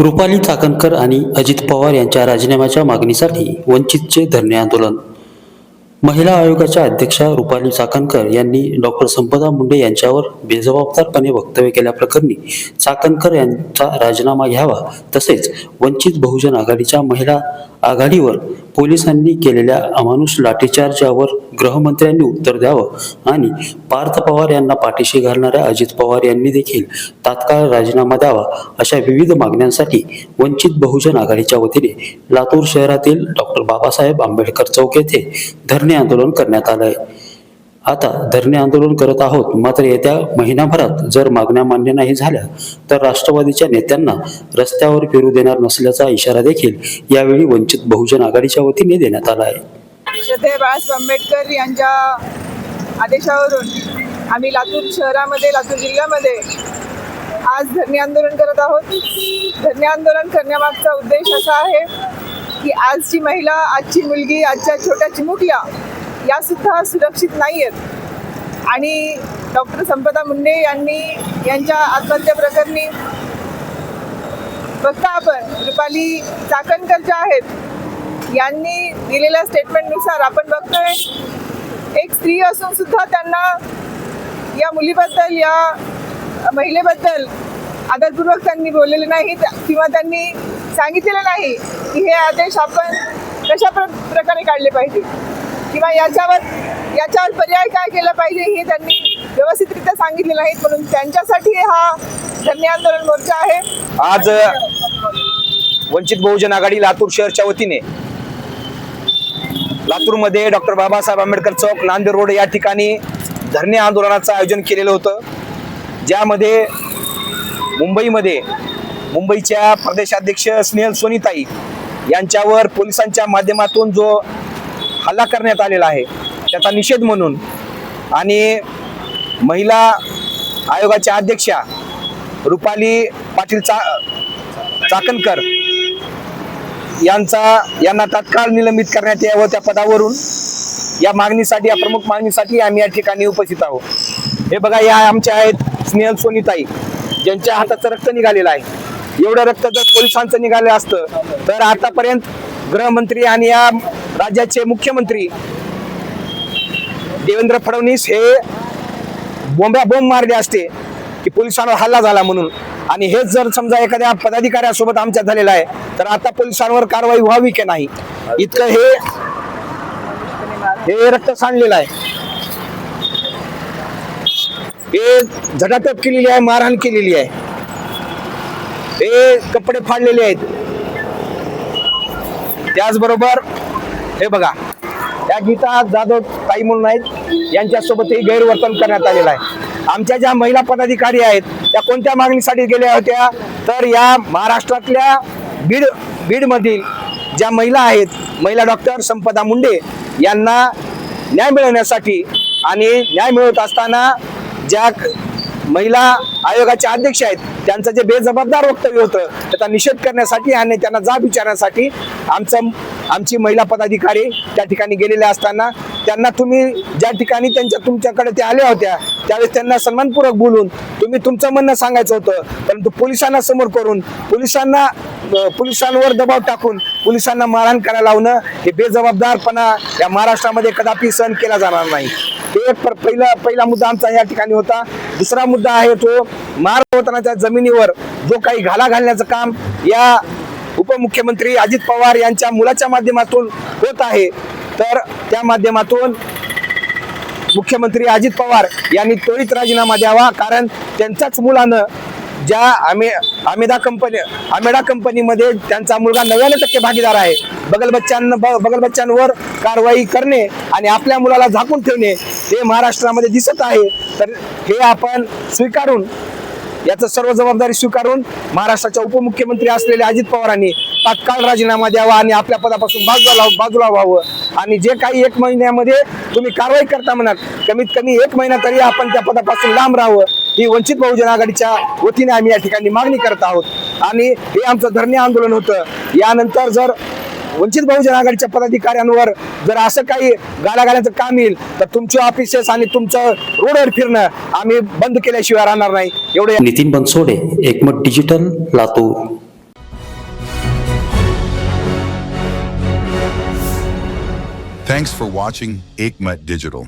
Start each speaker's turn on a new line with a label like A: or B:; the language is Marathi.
A: रुपाली चाकणकर आणि अजित पवार यांच्या राजीनाम्याच्या मागणीसाठी वंचितचे धरणे आंदोलन. महिला आयोगाच्या अध्यक्षा रुपाली चाकणकर यांनी डॉक्टर संपदा मुंडे यांच्यावर बेजबाबदारपणे वक्तव्य केल्याप्रकरणी चाकणकर यांचा राजीनामा घ्यावा तसेच वंचित बहुजन आघाडीच्या महिला आघाडीवर पोलिसांनी केलेल्या अमानुष लाठीचार्जावर गृहमंत्र्यांनी उत्तर द्यावं आणि पार्थ पवार यांना पाठीशी घालणाऱ्या अजित पवार यांनी देखील तात्काळ राजीनामा द्यावा अशा विविध मागण्यांसाठी वंचित बहुजन आघाडीच्या वतीने लातूर शहरातील डॉक्टर बाबासाहेब आंबेडकर चौक येथे धरणे आंदोलन करण्यात आलं आहे आता धरणे आंदोलन करत आहोत. मात्र येत्या महिनाभरात जर मागण्या मान्य नाही झाल्या तर राष्ट्रवादीच्या नेत्यांना रस्त्यावर फिरू देणार नसल्याचा इशारा देखील यावेळी वंचित बहुजन आघाडीच्या वतीने देण्यात आला आहे.
B: बाळासाहेब आंबेडकर यांच्या आदेशावरून आम्ही लातूर शहरामध्ये लातूर जिल्ह्यामध्ये आज धरणे आंदोलन करत आहोत. धरणे आंदोलन करण्यामागचा उद्देश असा आहे की आजची महिला आजची मुलगी आजच्या छोट्या चिमुकल्या या सुद्धा सुरक्षित नाही आहेत आणि डॉक्टर संपदा मुंडे यांनी यांच्या आत्महत्या प्रकरणी बघता आपण रुपाली चाकणकर ज्या आहेत यांनी दिलेल्या स्टेटमेंटनुसार आपण बघतोय एक स्त्री असून सुद्धा त्यांना या मुलीबद्दल या महिलेबद्दल आदरपूर्वक त्यांनी बोललेले नाही किंवा त्यांनी सांगितलेलं नाही की हे आदेश आपण कशा प्र प्रकारे काढले पाहिजे. किंवा याच्यावर याच्यावर पर्याय काय केला पाहिजे हे त्यांनी व्यवस्थितरित्या सांगितले नाहीत म्हणून त्यांच्यासाठी हा धरणे आंदोलन मोर्चा आहे.
C: आज वंचित बहुजन आघाडी लातूर शहरच्या वतीने लातूरमध्ये डॉक्टर बाबासाहेब आंबेडकर चौक नांदेड रोड या ठिकाणी धरणे आंदोलनाचं आयोजन केलेलं होतं. ज्यामध्ये मुंबईमध्ये मुंबईच्या प्रदेशाध्यक्ष स्नेहल सोनीताई यांच्यावर पोलिसांच्या माध्यमातून जो हल्ला करण्यात आलेला आहे. त्याचा निषेध म्हणून आणि महिला आयोगाच्या अध्यक्षा रुपाली पाटील चा चाकणकर यांचा यांना तात्काळ निलंबित करण्यात यावं त्या पदावरून. या मागणीसाठी या प्रमुख मागणीसाठी आम्ही या ठिकाणी उपस्थित आहोत. हे बघा या आमच्या आहेत स्नेहल सोनीताई ज्यांच्या हाताचं रक्त निघालेलं आहे. एवढं रक्त जर पोलिसांचं निघालं असतं तर आतापर्यंत गृहमंत्री आणि या राज्याचे मुख्यमंत्री देवेंद्र फडणवीस हे बोंब्या बोंब मारले असते की पोलिसांवर हल्ला झाला म्हणून. आणि हेच जर समजा एखाद्या पदाधिकाऱ्यासोबत आमच्या झालेला आहे तर आता पोलिसांवर कारवाई व्हावी की नाही? इतकं हे हे रक्त सांडलेलं आहे. हे झटाटप केलेली आहे मारहाण केलेली आहे. हे कपडे फाडलेले आहेत. त्याचबरोबर हे बघा या गीता जाधव ताई म्हणून आहेत. यांच्यासोबतही गैरवर्तन करण्यात आलेलं आहे. आमच्या ज्या महिला पदाधिकारी आहेत त्या कोणत्या मागणीसाठी गेल्या होत्या? तर या महाराष्ट्रातल्या बीड बीडमधील ज्या महिला आहेत महिला डॉक्टर संपदा मुंडे यांना न्याय मिळवण्यासाठी आणि न्याय मिळवत असताना ज्या महिला आयोगाच्या अध्यक्ष आहेत त्यांचं जे बेजबाबदार वक्तव्य होतं त्याचा निषेध करण्यासाठी आणि त्यांना जाब विचारण्यासाठी आमचं आमची महिला पदाधिकारी त्या ठिकाणी गेलेल्या असताना त्यांना तुम्ही ज्या ठिकाणी त्यांच्या तुमच्याकडे त्या आल्या होत्या त्यावेळेस त्यांना सन्मानपूर्वक बोलून तुम्ही तुमचं म्हणणं सांगायचं होतं. परंतु पोलिसांना समोर करून पोलिसांना पोलिसांवर दबाव टाकून पोलिसांना मारहाण करायला लावणं हे बेजबाबदारपणा या महाराष्ट्रामध्ये कदापि सहन केला जाणार नाही. हे एक पहिला पहिला मुद्दा आमचा या ठिकाणी होता. दुसरा मुद्दा आहे तो महाराष्ट्राच्या जमिनीवर जो काही घाला घालण्याचं काम या उपमुख्यमंत्री अजित पवार यांच्या मुलाच्या माध्यमातून होत आहे. तर त्या माध्यमातून मुख्यमंत्री अजित पवार यांनी त्वरित राजीनामा द्यावा कारण त्यांच्याच मुलानं ज्या आमे आमेदा कंपनी आमेडा कंपनीमध्ये त्यांचा मुलगा नव्याण्णव टक्के भागीदार आहे. बगल बच्चांना ब- बगल बच्चांवर कारवाई करणे आणि आपल्या मुलाला झाकून ठेवणे हे महाराष्ट्रामध्ये दिसत आहे. तर हे आपण स्वीकारून याचं सर्व जबाबदारी स्वीकारून महाराष्ट्राच्या उपमुख्यमंत्री असलेले अजित पवारांनी तात्काळ राजीनामा द्यावा आणि आपल्या पदापासून बाजूला बाजूला व्हावं. आणि जे काही एक महिन्यामध्ये तुम्ही कारवाई करता म्हणाल कमीत कमी एक महिना तरी आपण त्या पदापासून लांब राहावं. ही वंचित बहुजन आघाडीच्या वतीने आम्ही या ठिकाणी मागणी करत आहोत. आणि हे आमचं धरणे आंदोलन होतं. यानंतर जर वंचित बहुजन आघाडीच्या पदाधिकाऱ्यांवर जर असं काही गालागाल्याचं काम येईल तर तुमचे ऑफिसेस आणि तुमचं रोडवर फिरणं आम्ही बंद केल्याशिवाय राहणार नाही एवढे
A: Nitin Bansode Ekmat digital Latur
D: Thanks for watching Ekmat Digital.